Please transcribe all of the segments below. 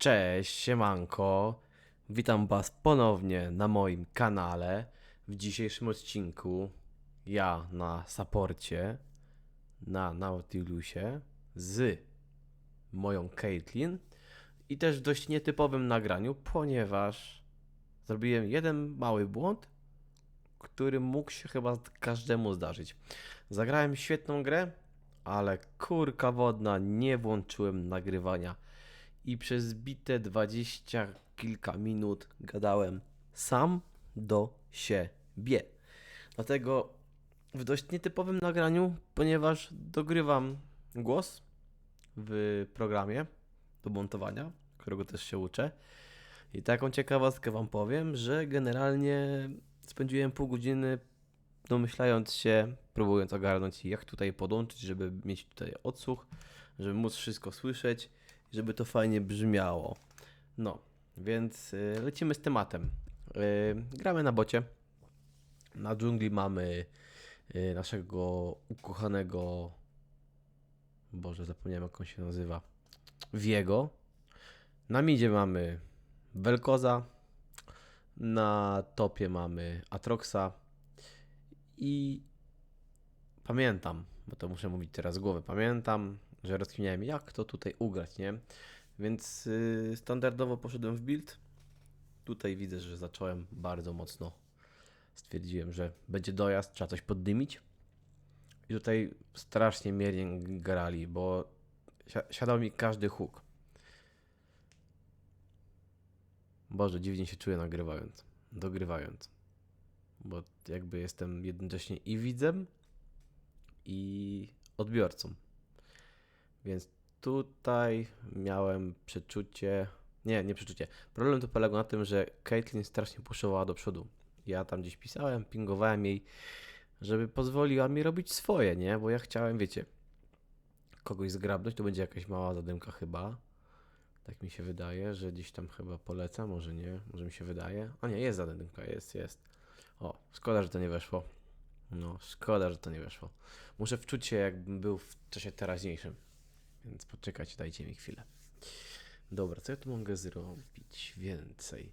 Cześć, siemanko. Witam Was ponownie na moim kanale. W dzisiejszym odcinku ja na saporcie na Nautilusie z moją Caitlyn i też w dość nietypowym nagraniu, ponieważ zrobiłem jeden mały błąd, który mógł się chyba każdemu zdarzyć. Zagrałem świetną grę, ale kurka wodna, nie włączyłem nagrywania i przez bite dwadzieścia kilka minut gadałem sam do siebie. Dlatego w dość nietypowym nagraniu, ponieważ dogrywam głos w programie do montowania, którego też się uczę. I taką ciekawostkę Wam powiem, że generalnie spędziłem pół godziny domyślając się, próbując ogarnąć jak tutaj podłączyć, żeby mieć tutaj odsłuch, żeby móc wszystko słyszeć, żeby to fajnie brzmiało. No, więc y, lecimy z tematem. Y, gramy na bocie. Na dżungli mamy y, naszego ukochanego. Boże, zapomniałem jak on się nazywa. Wiego. Na midzie mamy Velkoza. Na topie mamy Atroxa. I pamiętam, bo to muszę mówić teraz z głowy, pamiętam, że rozkminiałem jak to tutaj ugrać, nie? Więc yy, standardowo poszedłem w build. Tutaj widzę, że zacząłem bardzo mocno. Stwierdziłem, że będzie dojazd, trzeba coś poddymić. I tutaj strasznie miernie grali, bo si- siadał mi każdy huk. Boże, dziwnie się czuję nagrywając, dogrywając. Bo jakby jestem jednocześnie i widzem, i odbiorcą. Więc tutaj miałem przeczucie. Nie, nie przeczucie. Problem tu polegał na tym, że Caitlyn strasznie puszowała do przodu. Ja tam gdzieś pisałem, pingowałem jej, żeby pozwoliła mi robić swoje, nie? Bo ja chciałem, wiecie, kogoś zgrabnąć, to będzie jakaś mała zadymka chyba. Tak mi się wydaje, że gdzieś tam chyba poleca, może nie, może mi się wydaje. A nie, jest zadymka, jest, jest. O, szkoda, że to nie weszło. No, szkoda, że to nie weszło. Muszę wczuć się, jakbym był w czasie teraźniejszym. Więc poczekajcie, dajcie mi chwilę. Dobra, co ja tu mogę zrobić więcej?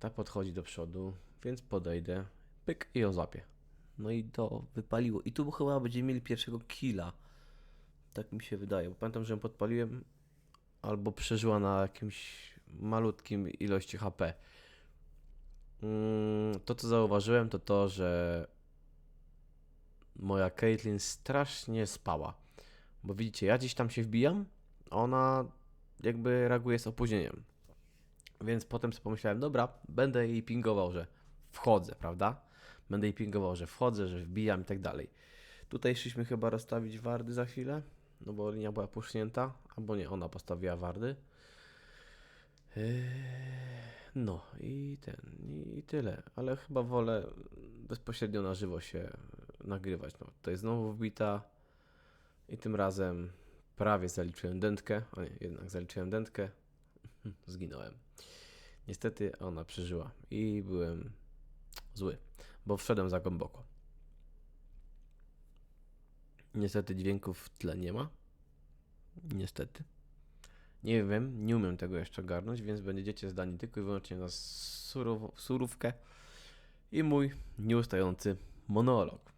Ta podchodzi do przodu, więc podejdę, pyk i ją złapię. No i to wypaliło. I tu chyba będziemy mieli pierwszego killa. Tak mi się wydaje, bo pamiętam, że ją podpaliłem albo przeżyła na jakimś malutkim ilości HP. Mm, To, co zauważyłem, to to, że moja Caitlyn strasznie spała. Bo widzicie, ja gdzieś tam się wbijam, a ona jakby reaguje z opóźnieniem. Więc potem sobie pomyślałem, dobra, będę jej pingował, że wchodzę, prawda? Będę jej pingował, że wchodzę, że wbijam i tak dalej. Tutaj szliśmy chyba rozstawić wardy za chwilę, no bo linia była pusznięta, albo nie, ona postawiła wardy. Eee, No i ten, i tyle. Ale chyba wolę bezpośrednio na żywo się nagrywać. No, jest znowu wbita i tym razem prawie zaliczyłem dętkę. O nie, jednak zaliczyłem dętkę. Zginąłem. Niestety ona przeżyła i byłem zły, bo wszedłem za głęboko. Niestety dźwięków w tle nie ma. Niestety. Nie wiem, nie umiem tego jeszcze ogarnąć, więc będziecie zdani tylko i wyłącznie na surow- surówkę i mój nieustający monolog.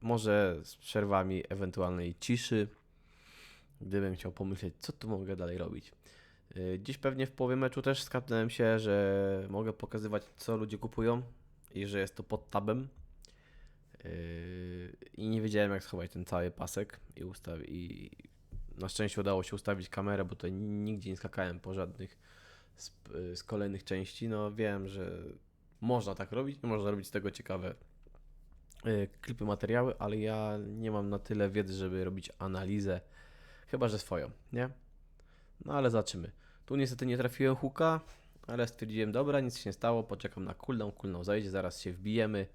Może z przerwami ewentualnej ciszy, gdybym chciał pomyśleć, co tu mogę dalej robić. Yy, Dziś pewnie w połowie meczu też skapnąłem się, że mogę pokazywać, co ludzie kupują i że jest to pod tabem. Yy, I nie wiedziałem, jak schować ten cały pasek i ustawić. I na szczęście udało się ustawić kamerę, bo tutaj nigdzie nie skakałem po żadnych z, z kolejnych części. No wiem, że można tak robić, można robić z tego ciekawe y, klipy, materiały, ale ja nie mam na tyle wiedzy, żeby robić analizę, chyba że swoją, nie? No ale zobaczymy. Tu niestety nie trafiłem huka, ale stwierdziłem, dobra, nic się nie stało, poczekam na cooldown, cooldown zajdzie, zaraz się wbijemy.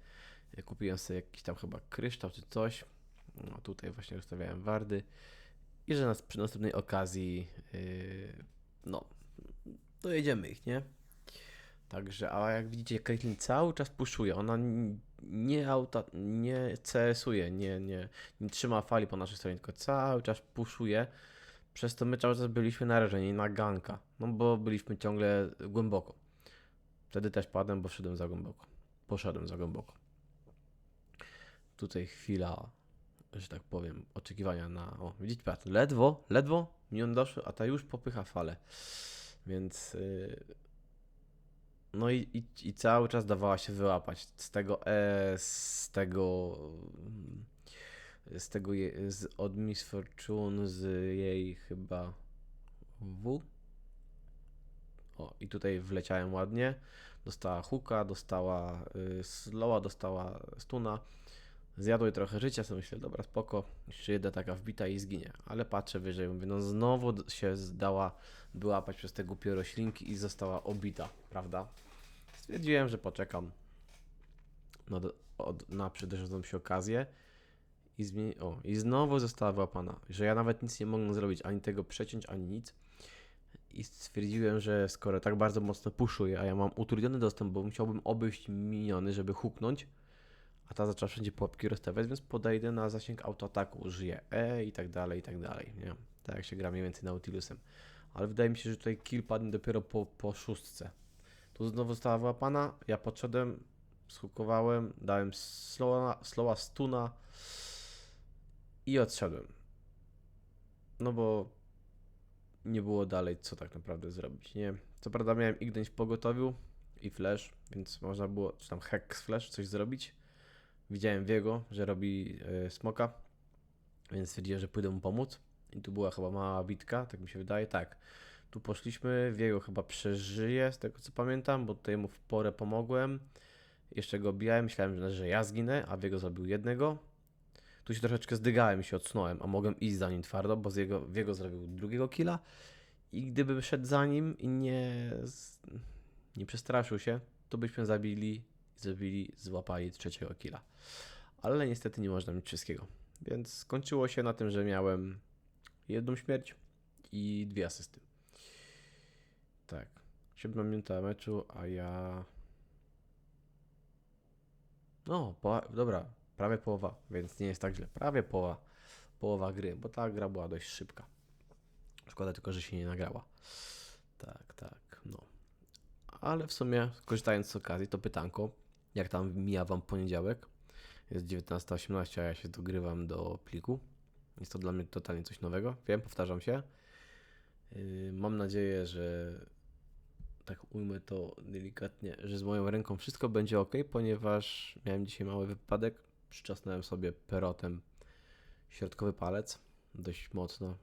Y, Kupiłem sobie jakiś tam chyba kryształ czy coś. No tutaj właśnie ustawiałem wardy. I że nas przy następnej okazji, yy, no, dojedziemy ich, nie? Także, a jak widzicie, Caitlyn cały czas puszuje. Ona nie auta, nie CS-uje, nie, nie, nie trzyma fali po naszej stronie, tylko cały czas puszuje. Przez to my cały czas byliśmy narażeni na ganka, no bo byliśmy ciągle głęboko. Wtedy też padłem, bo szedłem za głęboko. Poszedłem za głęboko. Tutaj chwila, że tak powiem, oczekiwania na. O, widzicie, patrz, ledwo, ledwo mi on doszły, a ta już popycha falę. Więc. Yy... No i, i, i cały czas dawała się wyłapać z tego E, z tego. mm, Z tego. Je, z, od Miss Fortune, z jej chyba. W. O, i tutaj wleciałem ładnie. Dostała huka, dostała y, slowa, dostała stuna. Zjadły trochę życia, sobie myślę, dobra, spoko. Jeszcze jedna taka wbita i zginie. Ale patrzę wyżej, mówię, no znowu się zdała wyłapać przez te głupie roślinki i została obita, prawda? Stwierdziłem, że poczekam na, od, na przydarzącą się okazję i, zmieni- o, i znowu została wyłapana, że ja nawet nic nie mogę zrobić, ani tego przeciąć, ani nic. I stwierdziłem, że skoro tak bardzo mocno puszuję, a ja mam utrudniony dostęp, bo musiałbym obejść miniony, żeby huknąć, ta zaczęła wszędzie pułapki rozstawiać, więc podejdę na zasięg autoataku, użyję E i tak dalej, i tak dalej, nie? Tak jak się gra mniej więcej Nautilusem. Ale wydaje mi się, że tutaj kill padnie dopiero po, po szóstce. Tu znowu została wyłapana, ja podszedłem, schukowałem, dałem slowa, slowa stuna i odszedłem. No bo nie było dalej co tak naprawdę zrobić, nie? Co prawda miałem Ignić w pogotowiu i flash, więc można było, czy tam hex flash, coś zrobić. Widziałem Wiego, że robi y, smoka, więc stwierdziłem, że pójdę mu pomóc. I tu była chyba mała bitka, tak mi się wydaje, tak. Tu poszliśmy, Wiego chyba przeżyje, z tego co pamiętam, bo tutaj mu w porę pomogłem. Jeszcze go bijałem, myślałem, że, ja zginę, a Wiego zabił jednego. Tu się troszeczkę zdygałem i się odsunąłem, a mogłem iść za nim twardo, bo z jego, Wiego zrobił drugiego killa. I gdybym szedł za nim i nie, nie przestraszył się, to byśmy zabili, zabili, złapali trzeciego killa. Ale niestety nie można mieć wszystkiego. Więc skończyło się na tym, że miałem jedną śmierć i dwie asysty. Tak. Siódma minuta meczu, a ja. No, dobra, prawie połowa, więc nie jest tak źle. Prawie połowa, połowa gry, bo ta gra była dość szybka. Szkoda tylko, że się nie nagrała. Tak, tak, no. Ale w sumie, korzystając z okazji, to pytanko, jak tam mija Wam poniedziałek? Jest 19.18, a ja się dogrywam do pliku. Jest to dla mnie totalnie coś nowego. Wiem, powtarzam się. Yy, mam nadzieję, że tak ujmę to delikatnie, że z moją ręką wszystko będzie ok, ponieważ miałem dzisiaj mały wypadek. Przyczasnąłem sobie perotem środkowy palec dość mocno,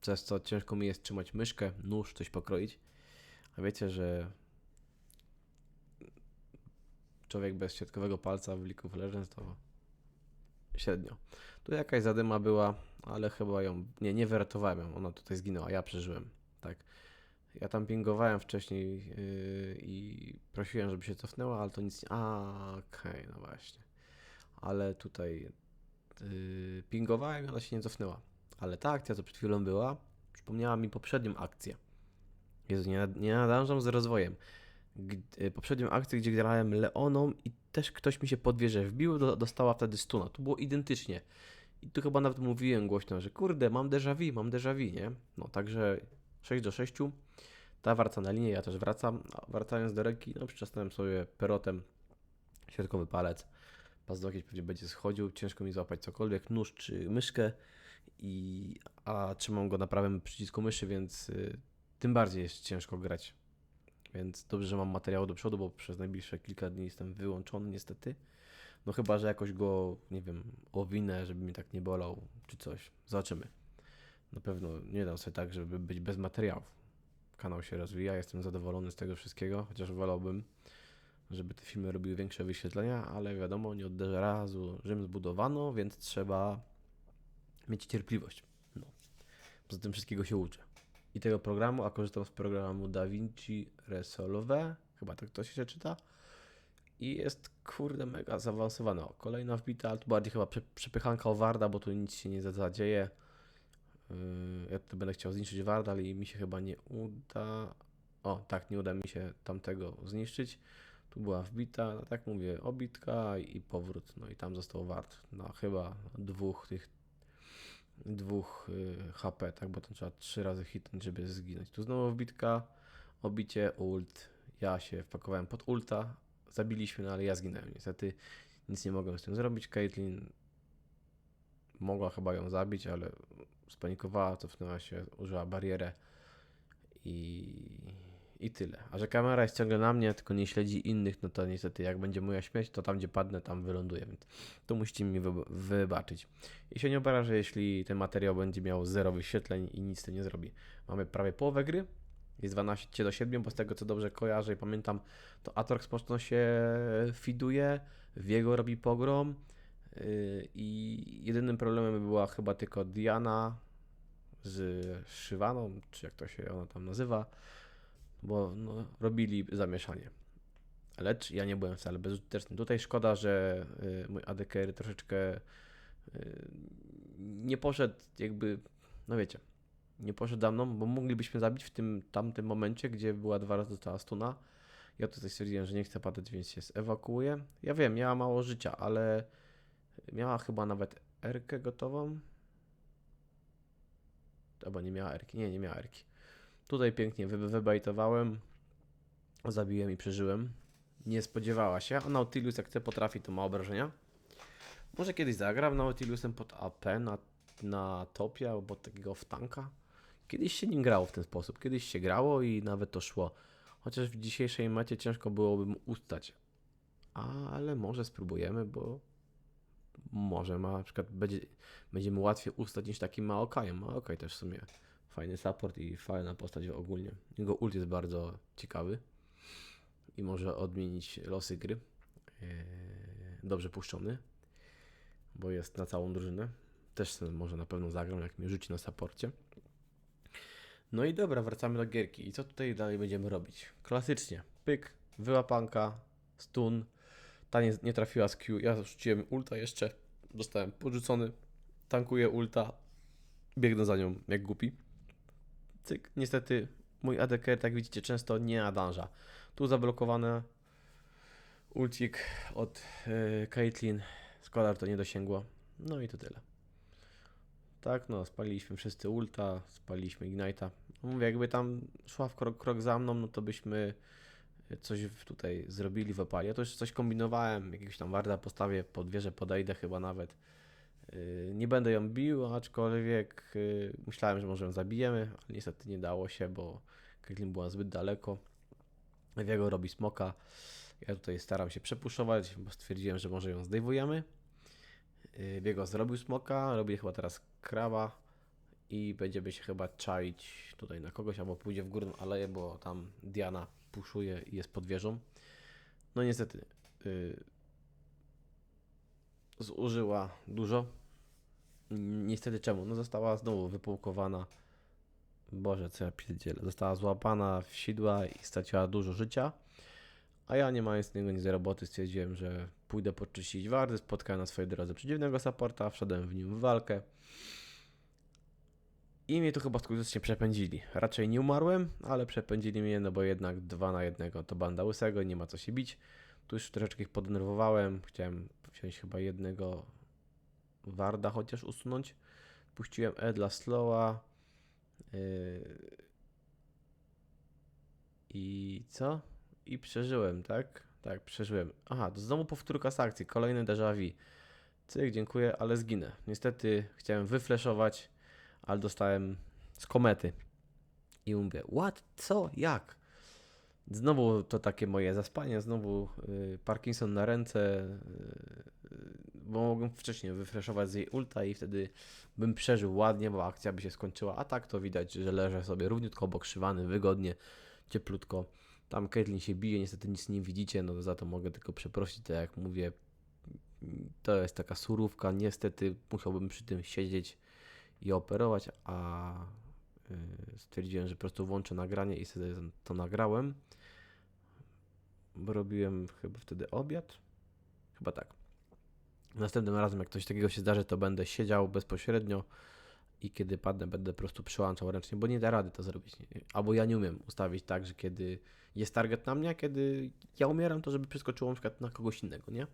przez co ciężko mi jest trzymać myszkę, nóż, coś pokroić. A wiecie, że człowiek bez środkowego palca w League of Legends to średnio. Tu jakaś zadyma była, ale chyba ją, nie, nie wyratowałem ją, ona tutaj zginęła, ja przeżyłem, tak. Ja tam pingowałem wcześniej yy, i prosiłem, żeby się cofnęła, ale to nic nie... A, okej, no właśnie. Ale tutaj yy, pingowałem i ona się nie cofnęła. Ale ta akcja, co przed chwilą była, przypomniała mi poprzednią akcję. Jezu, nie, nie nadążam z rozwojem. Y, poprzednią akcję, gdzie grałem Leoną i też ktoś mi się pod wieżę wbił, do, dostała wtedy stuna. Tu było identycznie. I tu chyba nawet mówiłem głośno, że kurde, mam déjà vu, mam déjà vu, nie? No, także 6 do 6. Ta wraca na linię, ja też wracam. A wracając do ręki, no przyczasnąłem sobie perotem środkowy palec. Paznokieć pewnie będzie schodził, ciężko mi złapać cokolwiek, nóż czy myszkę. I, a trzymam go na prawym przycisku myszy, więc y, tym bardziej jest ciężko grać. Więc dobrze, że mam materiał do przodu, bo przez najbliższe kilka dni jestem wyłączony niestety. No chyba, że jakoś go, nie wiem, owinę, żeby mi tak nie bolał, czy coś. Zobaczymy. Na pewno nie dam sobie tak, żeby być bez materiałów. Kanał się rozwija, jestem zadowolony z tego wszystkiego, chociaż wolałbym, żeby te filmy robiły większe wyświetlenia, ale wiadomo, nie od razu Rzym zbudowano, więc trzeba mieć cierpliwość. No. Poza tym wszystkiego się uczę. I tego programu, a korzystam z programu DaVinci Resolve, chyba tak to się czyta. I jest kurde mega zaawansowane. O, kolejna wbita, ale tu bardziej chyba prze, przepychanka o Warda, bo tu nic się nie za- zadzieje. Yy, ja tu będę chciał zniszczyć Warda, ale mi się chyba nie uda. O, tak, nie uda mi się tamtego zniszczyć. Tu była wbita, no tak mówię, obitka i powrót. No i tam został Ward na chyba dwóch tych dwóch y, HP, tak? Bo to trzeba trzy razy hitnąć, żeby zginąć. Tu znowu wbitka, obicie, ult. Ja się wpakowałem pod ulta, zabiliśmy, no ale ja zginąłem. Niestety nic nie mogłem z tym zrobić. Caitlyn mogła chyba ją zabić, ale spanikowała, cofnęła się, użyła barierę i, i tyle. A że kamera jest ciągle na mnie, tylko nie śledzi innych, no to niestety jak będzie moja śmierć, to tam gdzie padnę, tam wyląduję, więc to musicie mi wyb- wybaczyć. I się nie obrażę, jeśli ten materiał będzie miał zero wyświetleń i nic tym nie zrobi. Mamy prawie połowę gry, jest 12 do 7, bo z tego co dobrze kojarzę i pamiętam, to Atrox mocno się fiduje, Viego robi pogrom yy, i jedynym problemem była chyba tylko Diana z Szywaną, czy jak to się ona tam nazywa, bo no, robili zamieszanie. Lecz ja nie byłem wcale bezużyteczny. Tutaj szkoda, że y, mój ADKR troszeczkę y, nie poszedł jakby, no wiecie, nie poszedł za mną, bo moglibyśmy zabić w tym tamtym momencie, gdzie była dwa razy dostała stuna. Ja tutaj stwierdziłem, że nie chcę padać, więc się ewakuuję. Ja wiem, miała mało życia, ale miała chyba nawet Erkę gotową. Albo nie miała Erki. Nie, nie miała Erki. Tutaj pięknie wy wybajtowałem. Zabiłem i przeżyłem. Nie spodziewała się. A Nautilus jak chce potrafi, to ma obrażenia. Może kiedyś zagram Nautilusem pod AP na, na topie albo takiego w tanka. Kiedyś się nim grało w ten sposób. Kiedyś się grało i nawet to szło. Chociaż w dzisiejszej mecie ciężko byłoby mu ustać. Ale może spróbujemy, bo może ma na przykład będzie, będziemy łatwiej ustać niż takim Maokajem. Maokaj też w sumie fajny support i fajna postać ogólnie. Jego ult jest bardzo ciekawy i może odmienić losy gry. Eee, Dobrze puszczony, bo jest na całą drużynę. Też może na pewno zagram, jak mnie rzuci na saporcie. No i dobra, wracamy do gierki. I co tutaj dalej będziemy robić? Klasycznie. Pyk, wyłapanka, stun. Ta nie, nie trafiła z Q. Ja rzuciłem ulta jeszcze. Dostałem podrzucony. Tankuję ulta. Biegnę za nią jak głupi. Cyk. Niestety mój AD carry, tak widzicie, często nie nadąża. Tu zablokowane ulcik od yy, Caitlyn. Skolar to nie dosięgło. No i to tyle. Tak, no, spaliliśmy wszyscy ulta, spaliliśmy Ignite'a. No Mówię, jakby tam szła w krok, krok za mną, no to byśmy coś w- tutaj zrobili w opali. Ja to już coś kombinowałem, jakiegoś tam warda postawię, pod wieżę podejdę chyba nawet. Yy, Nie będę ją bił, aczkolwiek yy, myślałem, że może ją zabijemy, ale niestety nie dało się, bo Caitlyn była zbyt daleko. Wiego robi smoka. Ja tutaj staram się przepuszować, bo stwierdziłem, że może ją zdejmujemy. Wiego zrobił smoka, robi chyba teraz krawa i będziemy się chyba czaić tutaj na kogoś, albo pójdzie w górną aleję, bo tam Diana puszuje i jest pod wieżą. No niestety yy, zużyła dużo. Niestety czemu? No została znowu wypułkowana. Boże, co ja pierdzielę. Została złapana w sidła i straciła dużo życia. A ja nie mając innego nic do roboty stwierdziłem, że pójdę poczyścić wardy. Spotkałem na swojej drodze przeciwnego supporta, wszedłem w nim w walkę. I mnie tu chyba skutecznie przepędzili. Raczej nie umarłem, ale przepędzili mnie, no bo jednak dwa na jednego to banda łysego, nie ma co się bić. Tu już troszeczkę ich podenerwowałem. Chciałem wziąć chyba jednego warda chociaż usunąć. Puściłem E dla Slowa. Yy... I co? I przeżyłem, tak? Tak, przeżyłem. Aha, to znowu powtórka z akcji, kolejny déjà vu. Cyk, dziękuję, ale zginę. Niestety chciałem wyfleszować, ale dostałem z komety. I mówię, what? Co? Jak? Znowu to takie moje zaspanie, znowu y, Parkinson na ręce, y, y, bo mogłem wcześniej wyfreszować z jej ulta i wtedy bym przeżył ładnie, bo akcja by się skończyła, a tak to widać, że leżę sobie równiutko obok szywany, wygodnie, cieplutko. Tam Caitlyn się bije, niestety nic nie widzicie, no za to mogę tylko przeprosić, tak jak mówię, to jest taka surówka, niestety musiałbym przy tym siedzieć i operować, a stwierdziłem, że po prostu włączę nagranie i sobie to nagrałem, bo robiłem chyba wtedy obiad, chyba tak. Następnym razem, jak coś takiego się zdarzy, to będę siedział bezpośrednio i kiedy padnę, będę po prostu przyłączał ręcznie, bo nie da rady to zrobić. Albo ja nie umiem ustawić tak, że kiedy jest target na mnie, a kiedy ja umieram, to żeby przeskoczyło na przykład na kogoś innego, nie?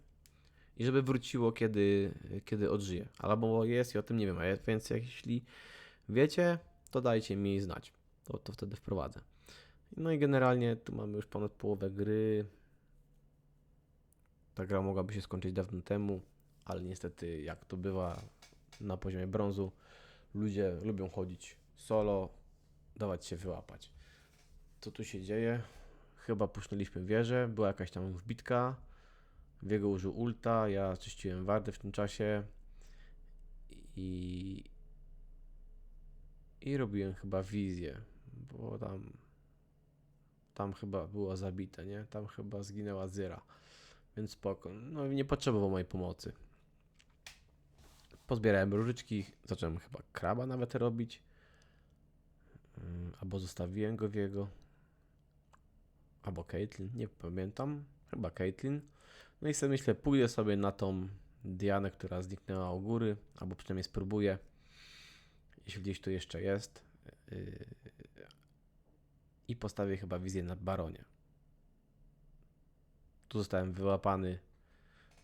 i żeby wróciło, kiedy, kiedy odżyje. Albo jest i o tym nie wiem, a więc jeśli wiecie, to dajcie mi znać. To, to wtedy wprowadzę. No i generalnie tu mamy już ponad połowę gry. Ta gra mogłaby się skończyć dawno temu, ale niestety, jak to bywa na poziomie brązu, ludzie lubią chodzić solo, dawać się wyłapać. Co tu się dzieje? Chyba puszczaliśmy wieżę, była jakaś tam wbitka. Wiego użył ulta, ja czyściłem wardy w tym czasie i i robiłem chyba wizję, bo tam tam chyba było zabite, nie? Tam chyba zginęła Zyra. Więc spoko. No i nie potrzebował mojej pomocy. Pozbierałem różyczki, zacząłem chyba kraba nawet robić. Ym, Albo zostawiłem go w jego. Albo Caitlyn, nie pamiętam. Chyba Caitlyn. No i sobie myślę, pójdę sobie na tą Dianę, która zniknęła u góry, albo przynajmniej spróbuję. Jeśli gdzieś tu jeszcze jest. Yy, I postawię chyba wizję na baronie. Tu zostałem wyłapany.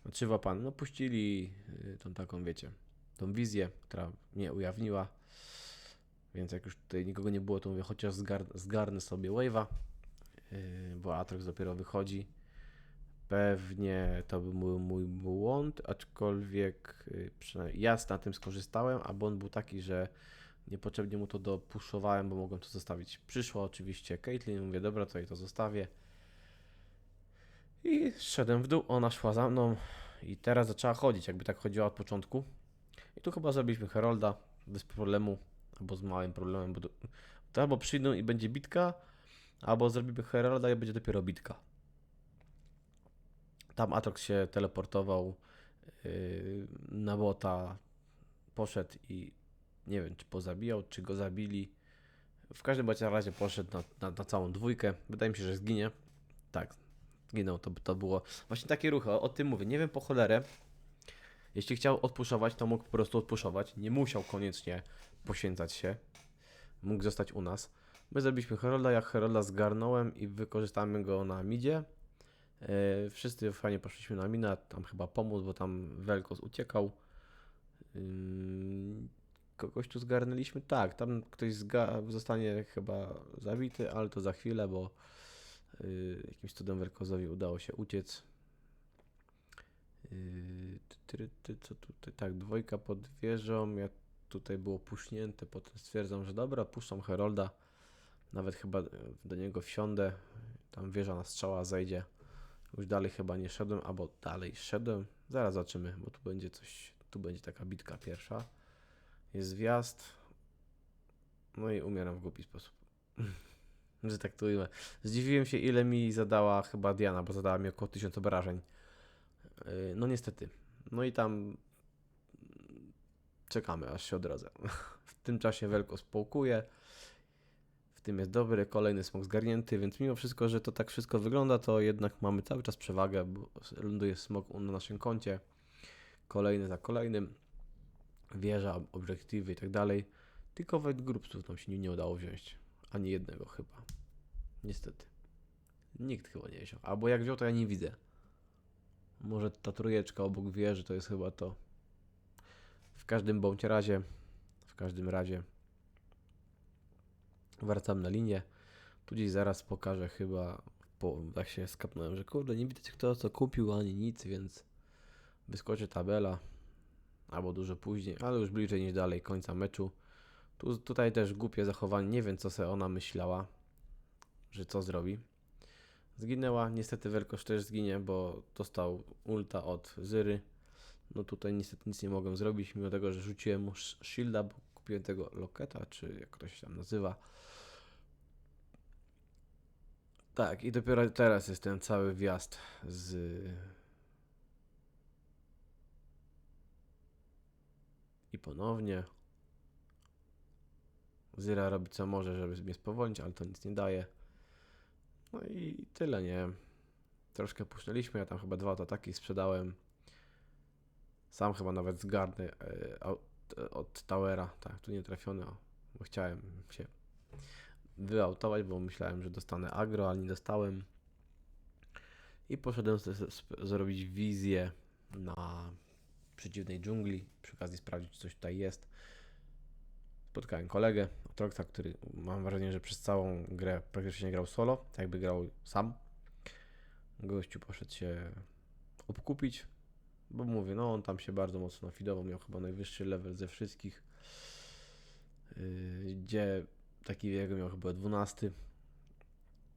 Znaczy wyłapany, no puścili yy, tą taką, wiecie, tą wizję, która mnie ujawniła. Więc jak już tutaj nikogo nie było, to mówię, chociaż zgar zgarnę sobie wave'a, yy, bo Atrox dopiero wychodzi. Pewnie to był mój, mój błąd, aczkolwiek yy, ja na tym skorzystałem, a błąd był taki, że niepotrzebnie mu to dopuszczowałem, bo mogłem to zostawić. Przyszła oczywiście Caitlyn, mówię, dobra, to jej to zostawię. I szedłem w dół, ona szła za mną i teraz zaczęła chodzić, jakby tak chodziła od początku. I tu chyba zrobiliśmy Herolda bez problemu, albo z małym problemem, bo to albo przyjdą i będzie bitka, albo zrobimy Herolda i będzie dopiero bitka. Tam Atrox się teleportował yy, na bota, poszedł i nie wiem, czy pozabijał, czy go zabili. W każdym bądź razie poszedł na, na, na całą dwójkę. Wydaje mi się, że zginie. Tak, zginął. To, to było właśnie takie ruchy. O, o tym mówię. Nie wiem po cholerę. Jeśli chciał odpuszować, to mógł po prostu odpuszować. Nie musiał koniecznie poświęcać się. Mógł zostać u nas. My zrobiliśmy Herolda. Jak Herolda zgarnąłem i wykorzystamy go na midzie. Yy, wszyscy fajnie poszliśmy na minę. Tam chyba pomóc, bo tam Velkos uciekał. Yy, kogoś tu zgarnęliśmy? Tak, tam ktoś zostanie chyba zabity, ale to za chwilę, bo yy, jakimś cudem Welkozowi udało się uciec. Yy, co tutaj? Tak, dwojka pod wieżą, ja tutaj było puśnięte, potem stwierdzam, że dobra, puszczam Herolda, nawet chyba e, do niego wsiądę, tam wieża na strzała zejdzie. Już dalej chyba nie szedłem, albo dalej szedłem. Zaraz zobaczymy, bo tu będzie coś, tu będzie taka bitka pierwsza. Jest wjazd. No i umieram w głupi sposób. Że tak to ujmę. Zdziwiłem się, ile mi zadała chyba Diana, bo zadała mi około 1000 obrażeń. Yy, No niestety. No i tam czekamy, aż się odrodzę. W tym czasie Welko spałkuje. W tym jest dobry, kolejny smok zgarnięty, więc mimo wszystko, że to tak wszystko wygląda, to jednak mamy cały czas przewagę, bo ląduje smok na naszym koncie. Kolejny za kolejnym wieża, obiektywy i tak dalej. Tylko White Groupsów nam się nie, nie udało wziąć. Ani jednego chyba. Niestety. Nikt chyba nie wziął. Albo jak wziął, to ja nie widzę. Może ta trójeczka obok wieży to jest chyba to. W każdym bądź razie, w każdym razie wracam na linię. Tu gdzieś zaraz pokażę chyba, po, jak się skapnąłem, że kurde, nie widać kto co kupił ani nic, więc wyskoczy tabela albo dużo później, ale już bliżej niż dalej końca meczu. Tu, tutaj też głupie zachowanie, nie wiem co sobie ona myślała, że co zrobi. Zginęła, niestety Werkosz też zginie, bo dostał ulta od Zyry. No tutaj niestety nic nie mogłem zrobić, mimo tego, że rzuciłem mu sh- shielda, bo kupiłem tego loketa, czy jak to się tam nazywa. Tak, i dopiero teraz jest ten cały wjazd z I ponownie. Zyra robi co może, żeby mnie spowolnić, ale to nic nie daje. No i tyle, nie? Troszkę puszczaliśmy, ja tam chyba dwa ataki sprzedałem. Sam chyba nawet zgarnę e, od Towera. Tak, tu nie trafiony, bo chciałem się wyautować, bo myślałem, że dostanę agro, ale nie dostałem. I poszedłem zrobić wizję na przeciwnej dżungli, przy okazji sprawdzić, czy coś tutaj jest. Spotkałem kolegę, Atroxa, który mam wrażenie, że przez całą grę praktycznie grał solo, tak jakby grał sam. Gościu poszedł się obkupić, bo mówię, no on tam się bardzo mocno fidował, miał chyba najwyższy level ze wszystkich, yy, gdzie taki jego miał chyba 12.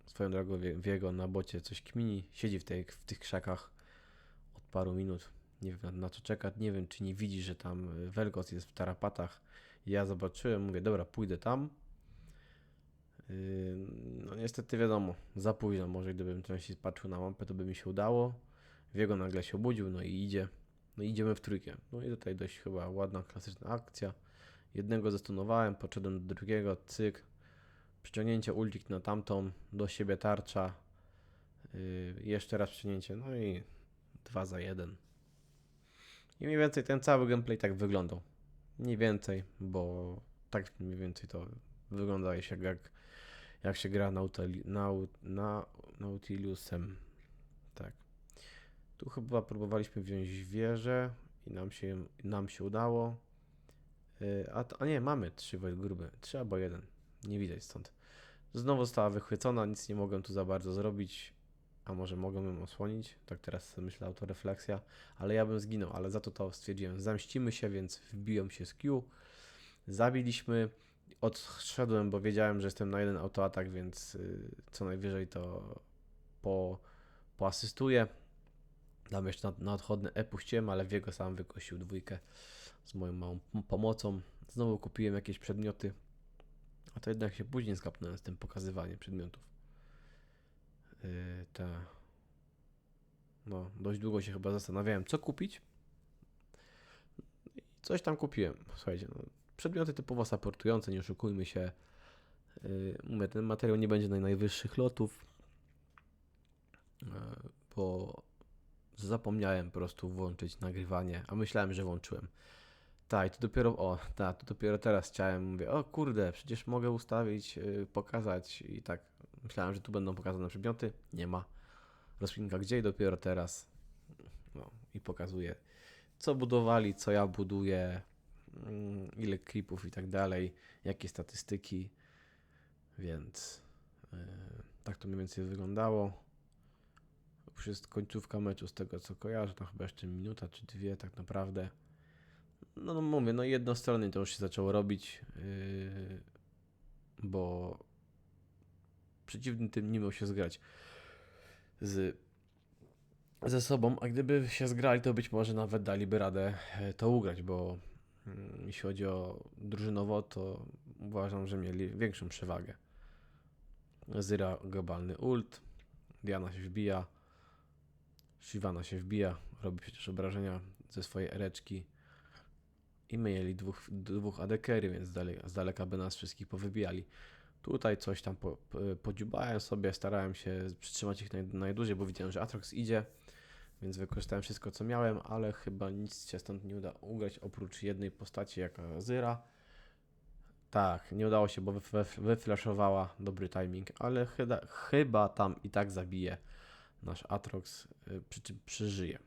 Swoją drogą wie- Wiego na bocie coś kmini, siedzi w, tej, w tych krzakach od paru minut, nie wiem na, co czeka, nie wiem czy nie widzi, że tam y, Velgos jest w tarapatach. Ja zobaczyłem, mówię, dobra, pójdę tam. No niestety wiadomo, za późno, może gdybym częściej patrzył na mapę, to by mi się udało. Wiego nagle się obudził, no i idzie. No idziemy w trójkę. No i tutaj dość chyba ładna, klasyczna akcja. Jednego zestunowałem, podszedłem do drugiego, cyk. Przyciągnięcie ultik na tamtą, do siebie tarcza. Yy, jeszcze raz przyciągnięcie, no i dwa za jeden. I mniej więcej ten cały gameplay tak wyglądał. Mniej więcej, bo tak mniej więcej to wygląda jak, jak, jak się gra Nautili, nau, na. Tak. Tu chyba próbowaliśmy wziąć wieżę i nam się, nam się udało. Yy, a, to- a nie, mamy trzy gruby. Trzy albo jeden. Nie widać stąd. Znowu została wychwycona, nic nie mogłem tu za bardzo zrobić. A może mogłem ją osłonić? Tak teraz myślę autorefleksja. Ale ja bym zginął, ale za to to stwierdziłem. Zemścimy się, więc wbiłem się z Q. Zabiliśmy. Odszedłem, bo wiedziałem, że jestem na jeden autoatak, więc y, co najwyżej to po, poasystuję. Tam jeszcze na, na odchodne E puściłem, ale Wiego sam wykosił dwójkę z moją małą pomocą. Znowu kupiłem jakieś przedmioty, a to jednak się później skapnąłem z tym pokazywaniem przedmiotów. Yy, te... No, dość długo się chyba zastanawiałem, co kupić. I coś tam kupiłem. Słuchajcie, no, przedmioty typowo supportujące, nie oszukujmy się. Yy, mówię, ten materiał nie będzie na najwyższych lotów, yy, bo zapomniałem po prostu włączyć nagrywanie, a myślałem, że włączyłem. Tak, to dopiero, o, tak, to dopiero teraz chciałem, mówię, o kurde, przecież mogę ustawić, yy, pokazać i tak, myślałem, że tu będą pokazane przedmioty, nie ma. Rozpinka gdzie i dopiero teraz, no i pokazuje, co budowali, co ja buduję, mm, ile klipów i tak dalej, jakie statystyki, więc yy, tak to mniej więcej wyglądało. Już jest końcówka meczu z tego co kojarzę, to chyba jeszcze minuta czy dwie tak naprawdę. No, no mówię, no jednostronnie to już się zaczęło robić, yy, bo przeciwny tym nie miał się zgrać z, ze sobą, a gdyby się zgrali, to być może nawet daliby radę e, to ugrać, bo mm, jeśli chodzi o drużynowo, to uważam, że mieli większą przewagę. Zyra globalny ult, Diana się wbija, Shyvana się wbija, robi przecież obrażenia ze swojej ereczki. I my mieli dwóch, dwóch adekery, więc z daleka, z daleka by nas wszystkich powybijali. Tutaj coś tam po, po, podziubałem sobie, starałem się przytrzymać ich naj, najdłużej, bo widziałem, że Atrox idzie, więc wykorzystałem wszystko, co miałem, ale chyba nic się stąd nie uda ugrać, oprócz jednej postaci, jaka Zyra. Tak, nie udało się, bo wy- wy- wyflashowała dobry timing, ale chyba, chyba tam i tak zabije nasz Atrox, y, przy czym przeżyje.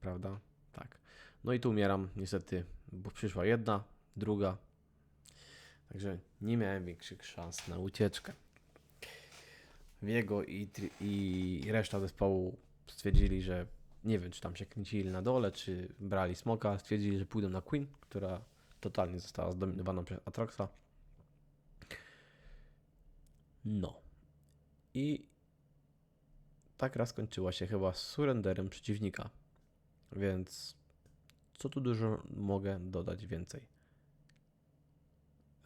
Prawda? Tak. No i tu umieram, niestety, bo przyszła jedna, druga. Także nie miałem większych szans na ucieczkę. Wiego i, i reszta zespołu stwierdzili, że nie wiem, czy tam się kręcili na dole, czy brali smoka. Stwierdzili, że pójdą na Queen, która totalnie została zdominowana przez Atroxa. No. I tak raz skończyła się chyba z surrenderem przeciwnika. Więc co tu dużo mogę dodać więcej?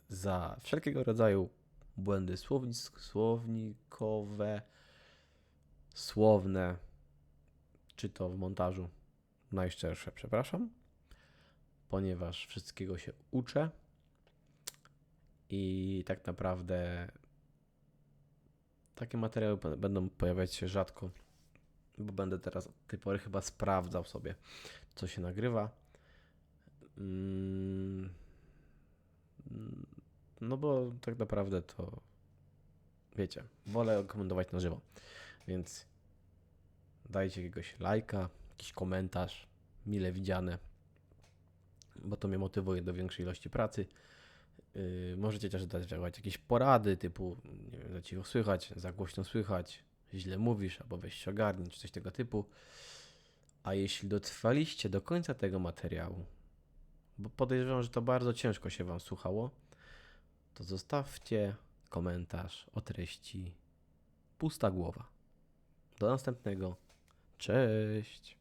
Za wszelkiego rodzaju błędy słownic, słownikowe, słowne, czy to w montażu, najszczersze przepraszam, ponieważ wszystkiego się uczę i tak naprawdę takie materiały będą pojawiać się rzadko, bo będę teraz od tej pory chyba sprawdzał sobie, co się nagrywa. Mm, No bo tak naprawdę to wiecie, wolę komentować na żywo. Więc dajcie jakiegoś lajka, jakiś komentarz, mile widziane, bo to mnie motywuje do większej ilości pracy. Yy, możecie też dać jakieś porady, typu nie wiem, za cicho słychać, za głośno słychać, źle mówisz, albo weź się ogarnij, czy coś tego typu. A jeśli dotrwaliście do końca tego materiału, bo podejrzewam, że to bardzo ciężko się Wam słuchało, to zostawcie komentarz o treści pusta głowa. Do następnego. Cześć.